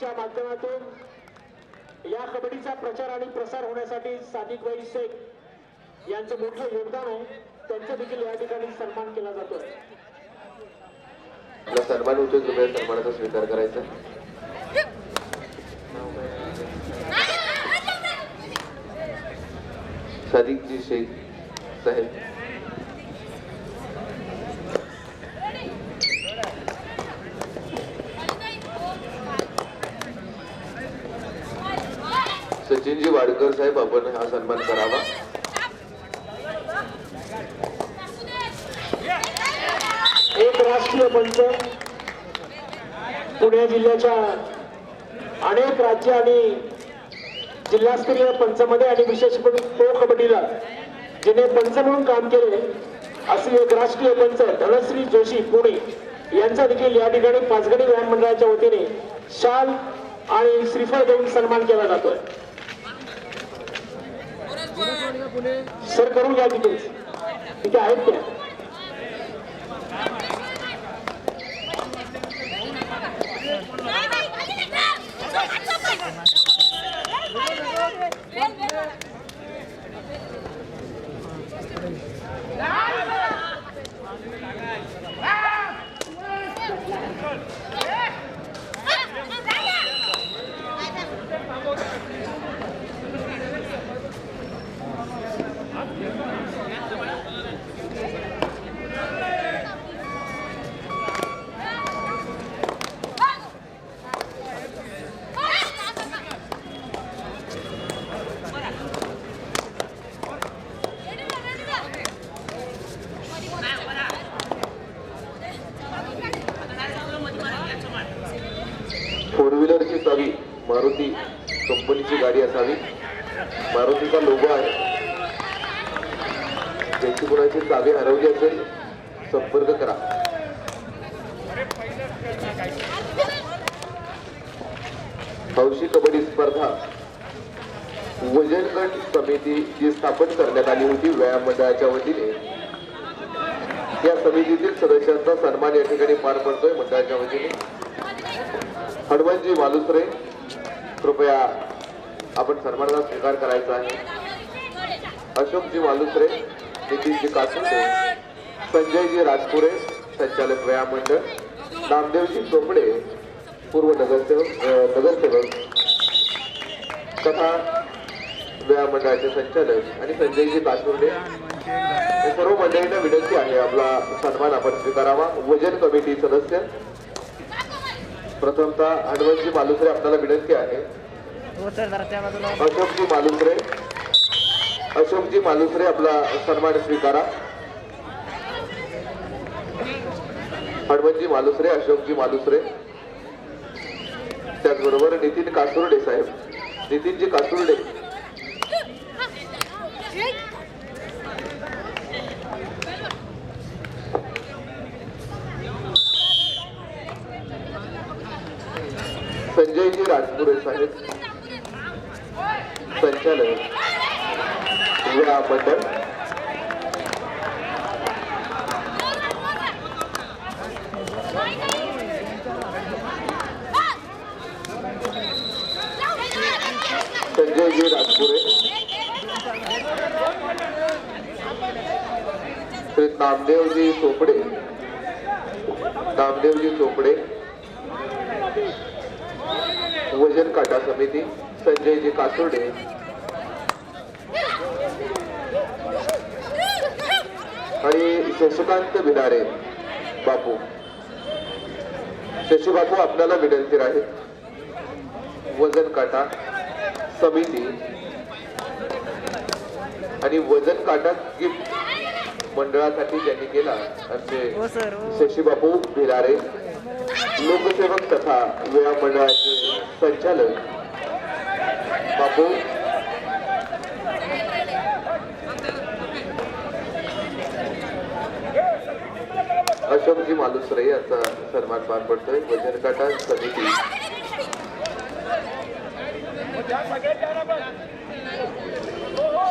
तुमच्या माध्यमातून या कबड्डीचा प्रचार आणि प्रसार होण्यासाठी सादिकबाई शेख यांचं मोठं योगदान आहे. त्यांचा देखील या ठिकाणी सन्मान केला जातो आपला सन्मान होतो कृपया सन्मानाचा स्वीकार करायचा. सादिकजी शेख साहेब. वाडकर साहेब आपण हा सन्मान करावा. एक राष्ट्रीय पंच पुणे जिल्ह्याच्या अनेक राज्य आणि जिल्हास्तरीय पंचमध्ये आणि विशेष करून प्रो कबड्डीला जिने पंच म्हणून काम केले असे एक राष्ट्रीय पंच धनश्री जोशी पुणे यांचा देखील या ठिकाणी पाचगणी व्यायाम मंडळाच्या वतीने शाल आणि श्रीफळ देऊन सन्मान केला जातोय. सर करून घ्या तिथे. तिथे आहेत त्या. फोर संघाच्या वतीने या समितीतील सदस्यांचा सन्मान या ठिकाणी पार पडतोय मंडळाच्या वतीने. हनुमानजी मालुसरे कृपया आपण सन्मानाचा स्वीकार करायचा आहे. अशोकजी मालुसरे नितीनजी कासुंदे संजयजी राजपुरे संचालक व्यायाम मंडळ नामदेवजी चोपडे पूर्व नगरसेवक नगरसेवक तथा व्यायाम मंडळाचे संचालक आणि संजयजी कासुर्डे सर्व मंडळींना विनंती आहे आपला सन्मान आपण स्वीकारावा. वजन कमिटी सदस्य. प्रथमतः हनुमंतजी मालुसरे आपल्याला विनंती आहे. अशोकजी मालुसरे. अशोकजी मालुसरे आपला सन्मान स्वीकारा. हनुमंतजी मालुसरे अशोकजी मालुसरे. त्याचबरोबर नितीन कासुर्डे साहेब. नितीनजी कासुर्डे. संजयजी राजपुरे साहेब. संचालक. या मंडळ संजयजी राजपुरे श्री नामदेवजी चोपडे नामदेवजी चोपडे वजन काटा समिती संजयजी कासोडे. आणि शशिकांत भिनारे बापू. शशी बापू आपल्याला विनंती आहे वजन काटा समिती. आणि वजन काटा गिफ्ट मंडळासाठी ज्यांनी केला आमचे हो हो. शशी बापू भिलारे लोकसेवक तथा व्यायाम मंडळाचे संचालक बापू. अशोकजी मालुसरे यांचा सन्मान पार पडतोय. वजन काटा समिती.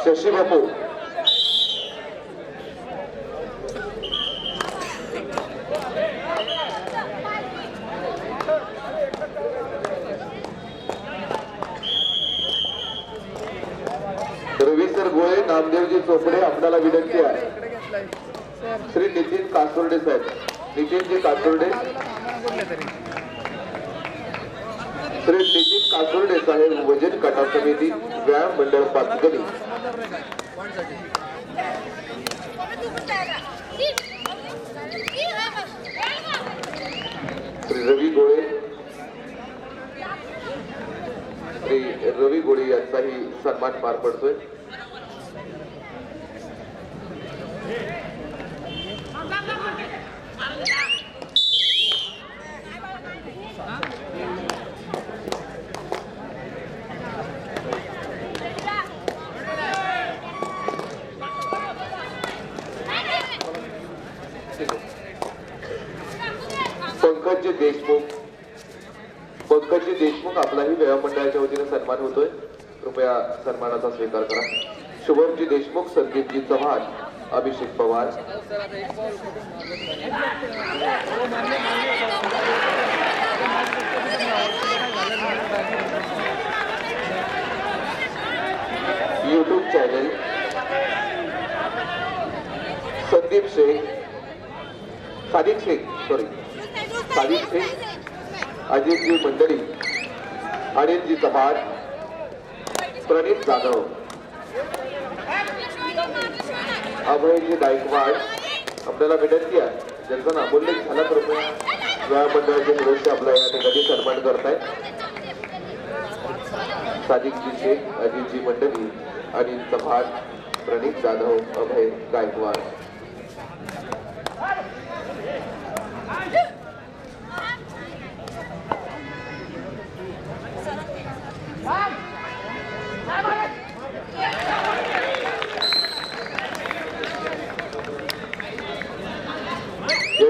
शशी बापू. चोपडे आपल्याला विनंती आहे. श्री नितीन कासोर्डे साहेब. नितीनजी कासुर्डे. श्री नितीन कासुर्डे साहेब वजन कटा समिती व्यायाम मंडळ पाचगणी. श्री रवी गोळे. श्री रवी गोळे यांचाही सन्मान पार पडतोय. पंकज देशमुख. पंकज देशमुख आपलाही व्यायाम मंडळाच्या वतीने सन्मान होतोय. कृपया सन्मानाचा स्वीकार करा. Shubhamji Deshmukh Sandeepji Chavan. Abhishek Pawar. YouTube channel Sandeep Shaikh. Sadiq Shaikh sorry Sadiq Shaikh. Ajitji मंडळी. अनिलजी चव्हाण. प्रणित जाधव. अभयजी गायकवाड आपल्याला विनंती आहे ज्यांचा नामोल्लेख झाला तर विवाह मंडळाचे सदस्य आपला या ठिकाणी सन्मान करतायत. सादिकजी शेख अजितजी मंडळी आणि चव्हाण प्रणित जाधव अभय गायकवाड.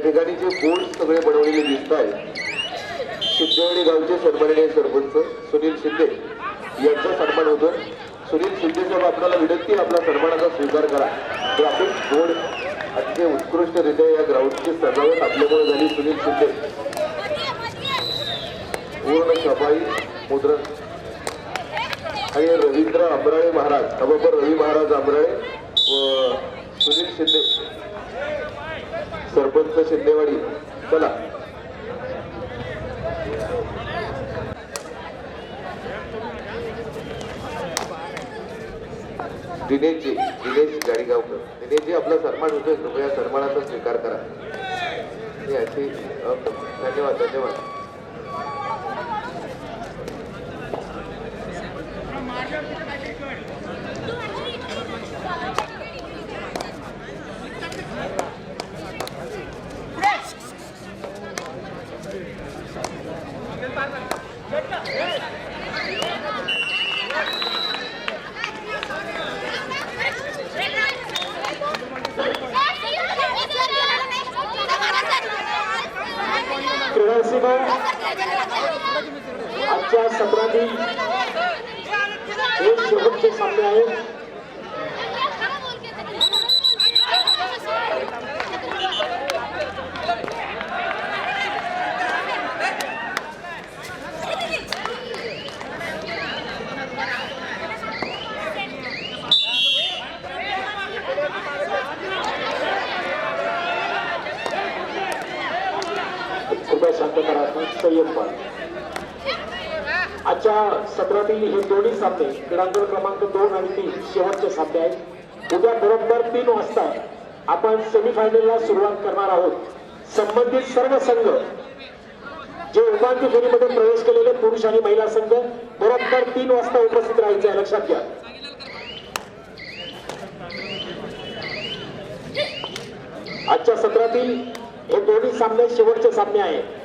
ठिकाणी जे बोर्ड सगळे बनवलेले दिसत आहेत सिद्धेवाडी गावचे सन्माननीय सरपंच सुनील शिंदे यांचा सन्मान होतो सुनील शिंदे साहेब आपल्याला विनंती आपला सन्मानाचा स्वीकार करा. ग्राफिक बोर्ड अतिशय उत्कृष्टरित्या या ग्राउंडची सजावट आपल्यामुळे झाली. सुनील शिंदे. पूर्ण सफाई मुद्रण आणि रवींद्र आंबराळे महाराज अबाबर रवी महाराज आंबराळे व सुनील शिंदे. सरपंच शिंदेवाडी चला. दिनेशजी दिनेश गाडीगावकर. दिनेशजी आपला सन्मान होतोय कृपया सन्मानाचा स्वीकार करा. हे अशी धन्यवाद धन्यवाद. कृपया शांत संयम पण आजच्या सत्रातील हे दोन्ही सामने क्रीडांगण क्रमांक दोन आणि तीन शेवटचे सामने आहेत. उद्या बरोबर तीन वाजता आपण सेमीफायनलला सुरुवात करणार आहोत. संबंधित सर्व संघ जे उपांत्य फेरीमध्ये प्रवेश केलेले पुरुष आणि महिला संघ बरोबर तीन वाजता उपस्थित राहायचे आहे. लक्षात घ्या. आजच्या सत्रातील हे दोन्ही सामने शेवटचे सामने आहेत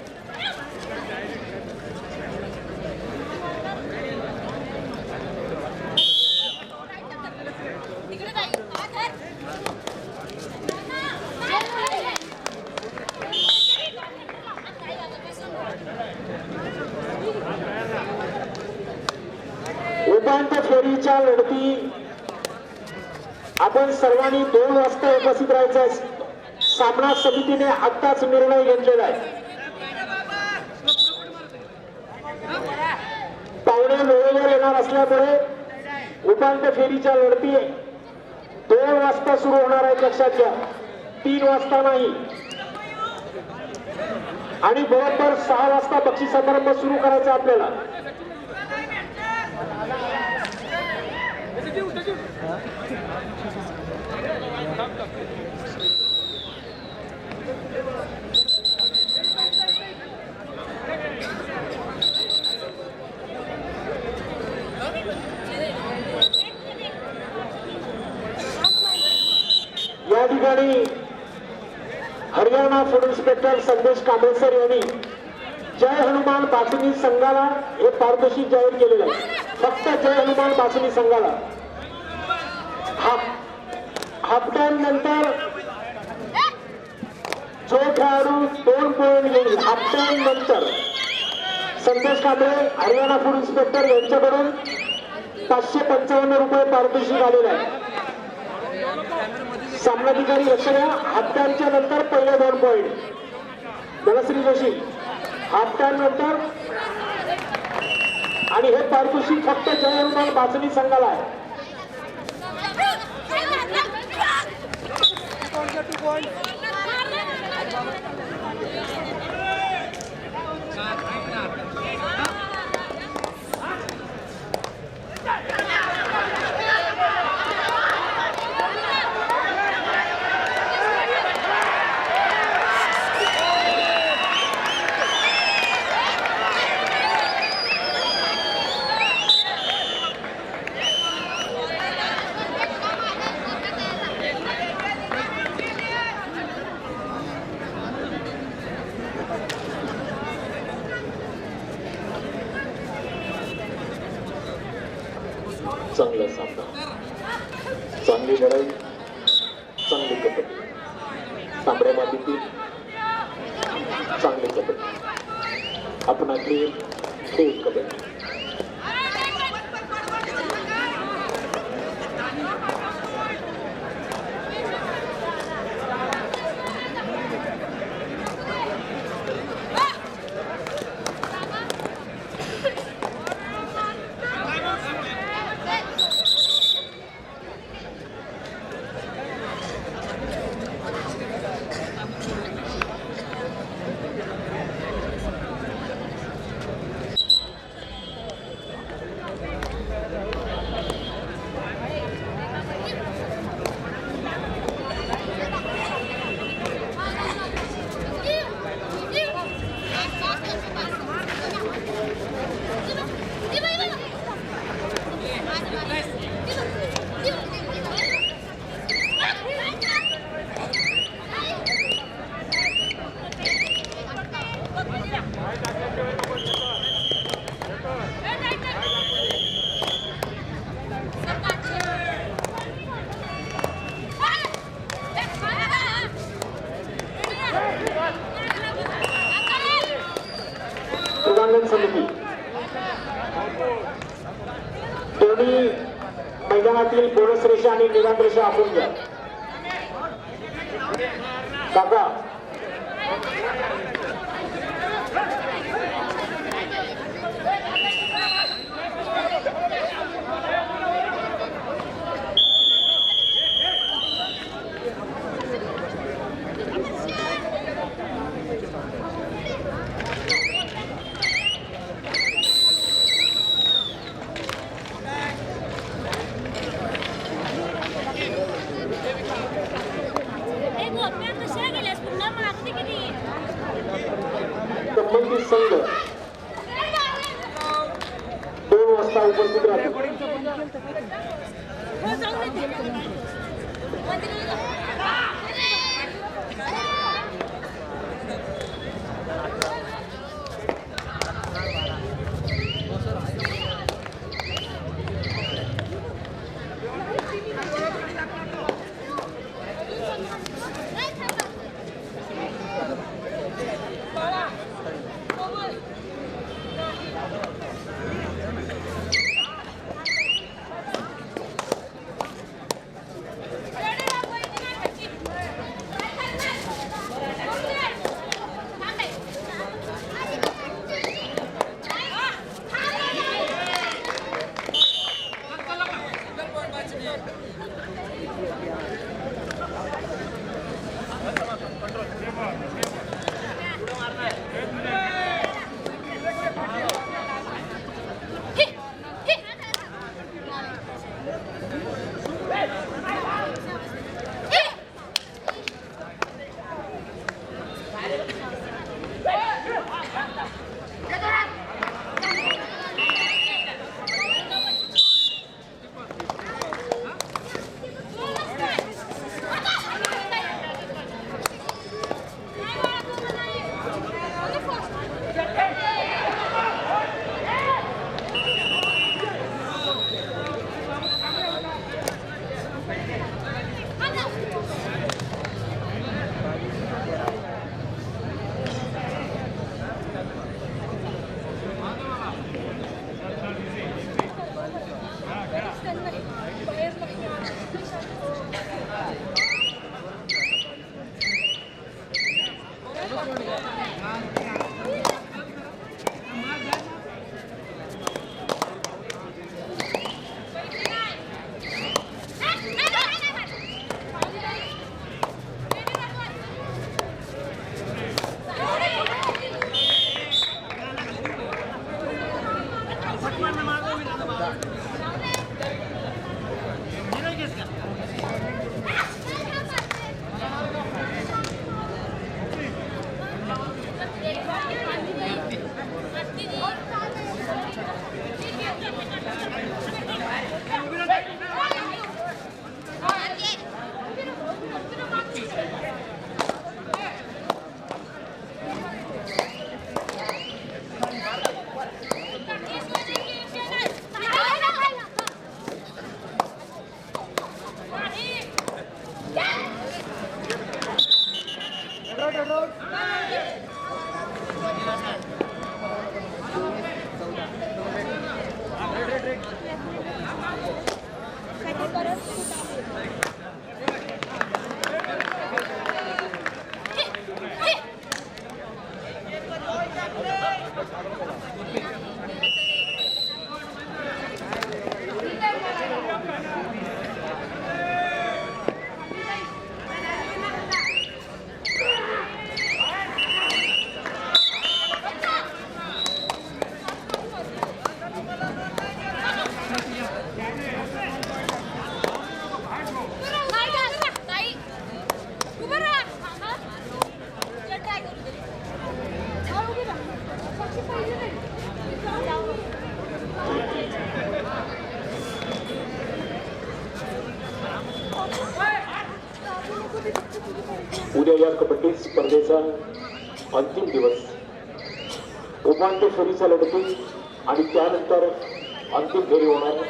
उपांत्य फेरीच्या लढती आपण सर्वांनी दोन वाजता उपस्थित राहायचं सामना समितीने आत्ताच निर्णय घेतलेला आहे. पाहुणे वेळेवर येणार असल्यामुळे उपांत्य फेरीच्या लढती दोन वाजता सुरू होणार आहे लक्षात घ्या. तीन वाजता नाही. आणि बरोबर सहा वाजता बक्षीस समारंभ सुरू करायचा आपल्याला या ठिकाणी हरियाणा फूड इन्स्पेक्टर संदेश कांबळेसर यांनी जय हनुमान बासुनी संघाला हे पारदर्शी जाहीर केलेलं आहे. फक्त जय हनुमान बासुनी संघाला. हाफ हाफ टाइम नंतर जो खेळाडू दोन पॉईंट घेईल हाफ टाइम नंतर संदेश कांबळे हरियाणा फूड इन्स्पेक्टर यांच्याकडून पाचशे पंचावन्न रुपये पारितोषिक आलेलं आहे सामनाधिकारी लक्ष द्या नंतर पहिले दोन पॉईंट धनश्री जोशी हत्यांनंतर आणि हे पारितोषिक फक्त जय हनुमान बाचणी संघाला आहे क्रीडांगण समिती दोन्ही मैदानातील बोनस रेषा आणि निदान रेषा आपण घ्या. काका उद्या या कबड्डी स्पर्धेचा अंतिम दिवस. उपांत्य फेरीचा लढती आणि त्यानंतर अंतिम फेरी होणार.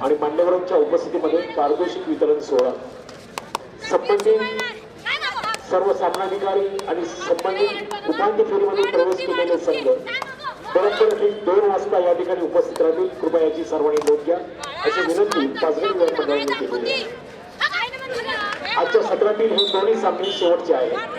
आणि मान्यवरांच्या उपस्थितीमध्ये पारितोषिक वितरण सोहळा. संबंधित सर्व सामनाधिकारी आणि संबंधित उपांत्य फेरीमध्ये प्रवेश केलेले संघ बरोबर ठीक दोन वाजता या ठिकाणी उपस्थित राहतील. कृपया याची सर्वांनी नोंद घ्या. अशी विनंती पाचगणी विधानमंडळाने केलेली आहे. आजच्या सत्रातील हे दोन्ही सामने शेवटचे आहेत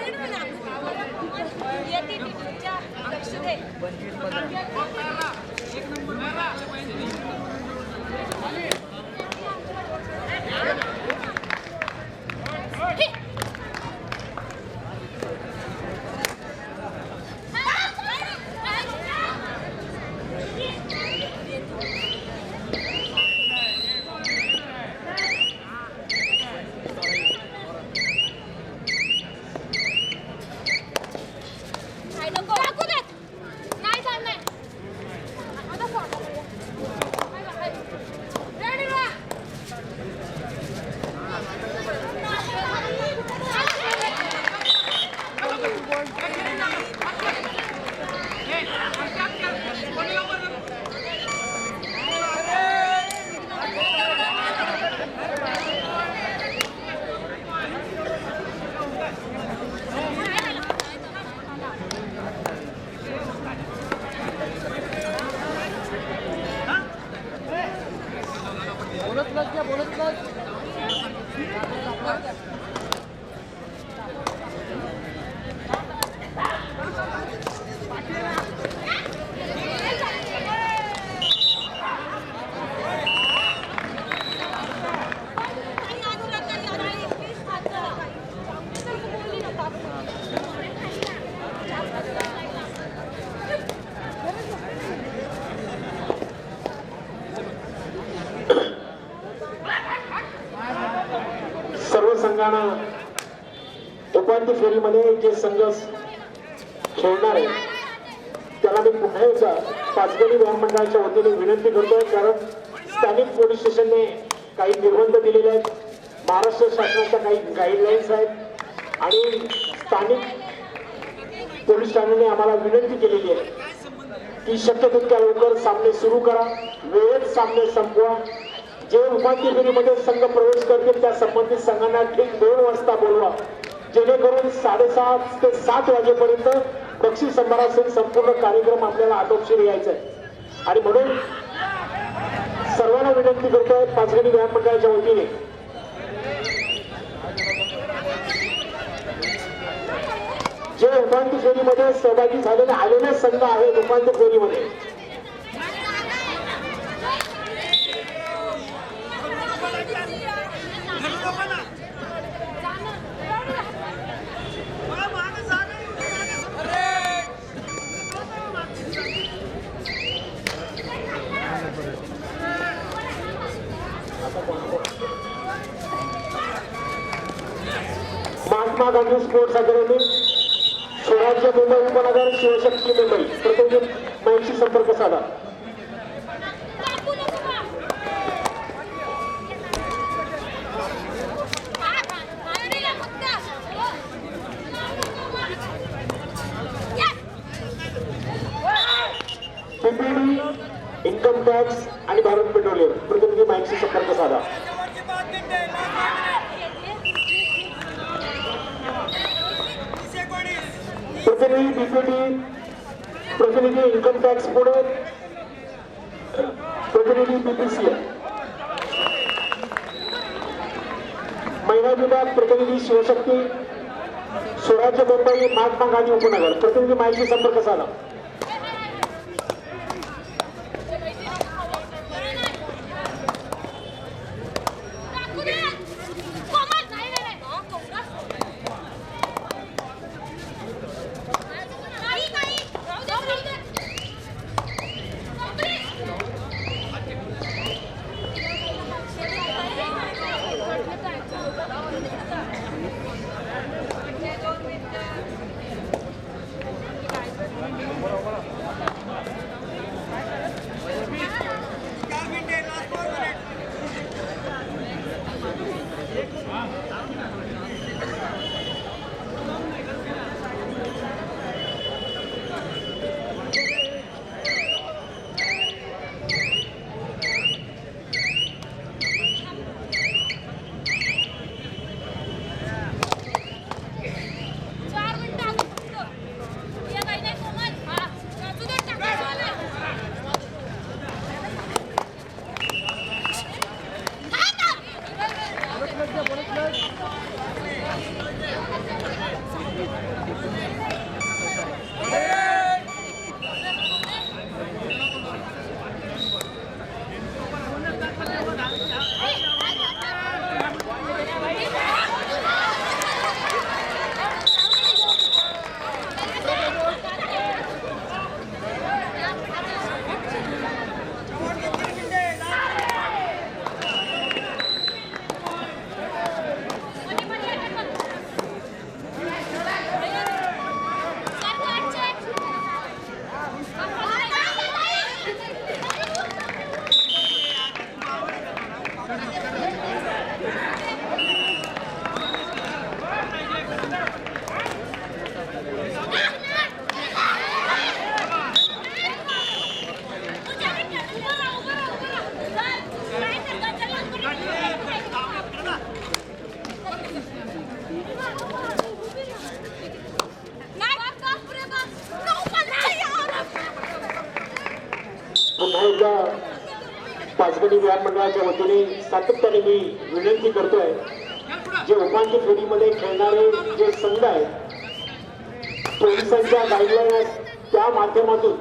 नाही चालणार आता फोटो रेडी व्हा बोलत प्लस घ्या बोलत प्लस सर्व संघांना उपांत्य फेरीमध्ये जे संघ खेळणार आहे. त्याला मी पुन्हा एकदा पाचगणी व्यायाम मंडळाच्या वतीने विनंती करतोय कारण स्थानिक पोलीस स्टेशनने काही निर्बंध दिलेले आहेत. महाराष्ट्र शासनाच्या काही गाईडलाईन्स आहेत. आणि स्थानिक पोलीस ठाण्याने आम्हाला विनंती केलेली आहे की शक्य तितक्या लवकर सामने सुरू करा. वेळेत सामने संपवा. जे उपांत्य फेरीमध्ये संघ प्रवेश करतील त्या संबंधित संघांना ठीक दोन वाजता बोलवा. जेणेकरून साडेसात ते सात वाजेपर्यंत बक्षीस संभारासह संपूर्ण कार्यक्रम आपल्याला आटोपशीर यायचा आहे आणि म्हणून सर्वांना विनंती करतोय पाचगणी व्यायाम मंडळाच्या वतीने. जे उपांत्य फेरीमध्ये सहभागी झालेले आलेले संघ आहेत उपांत्य फेरीमध्ये. महात्मा गांधी स्पोर्ट्स अकॅडमी स्वराज्य मुंबई उपनगर शिवशक्ती मुंबई. प्रतिनिधी माहिती संपर्क साधा. तर उपनगर प्रतिनिधी माहिती संपर्क साधा. उपांत्य फेरीमध्ये खेळणारे जे संघ आहेत पोलिसांच्या गाईडलाईन त्या माध्यमातून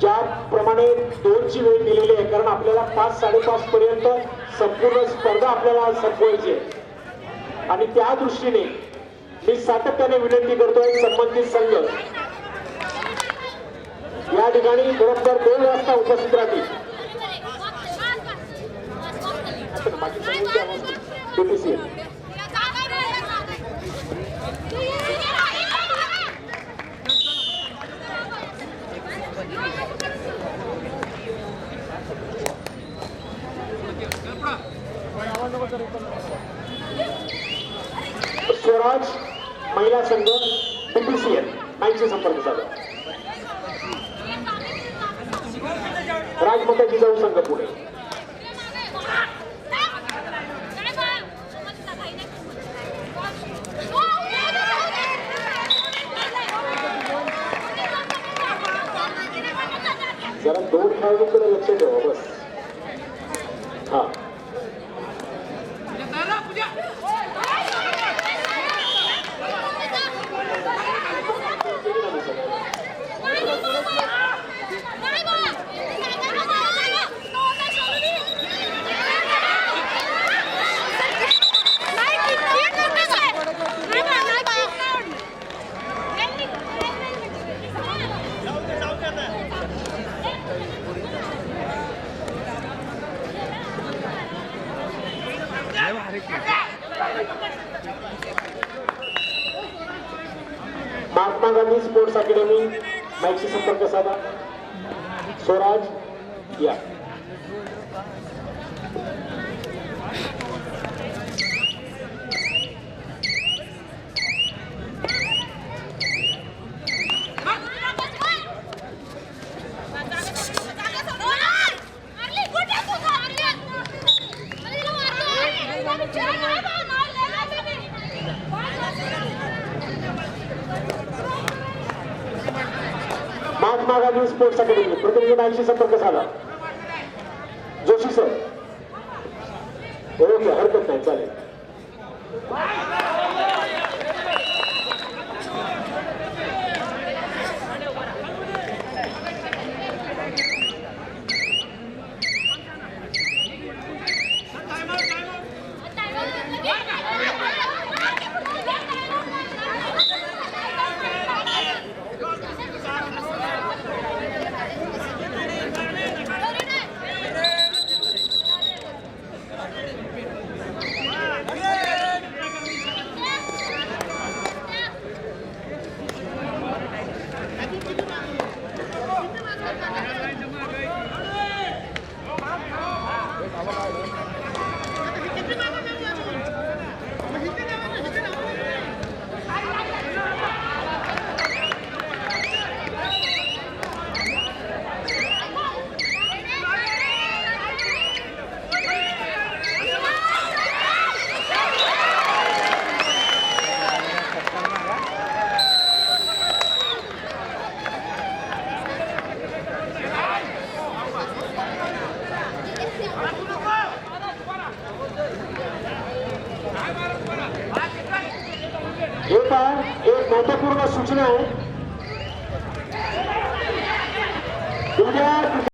ज्याप्रमाणे दोनची वेळ दिलेली आहे कारण आपल्याला पाच साडेपाच पर्यंत संपूर्ण स्पर्धा आपल्याला संपवायची आहे. आणि त्या दृष्टीने मी सातत्याने विनंती करतोय संबंधित संघ या ठिकाणी बरोबर दोन वाजता उपस्थित राहतील. बाकी स्वराज महिला संघ बीपीसीएल यांशी संपर्क झाला राजमाता जिजाऊ संघ पुणे जरा दोन खेळाडूंकडे लक्ष ठेवा बस. प्रतिनिधी मॅचशी संपर्क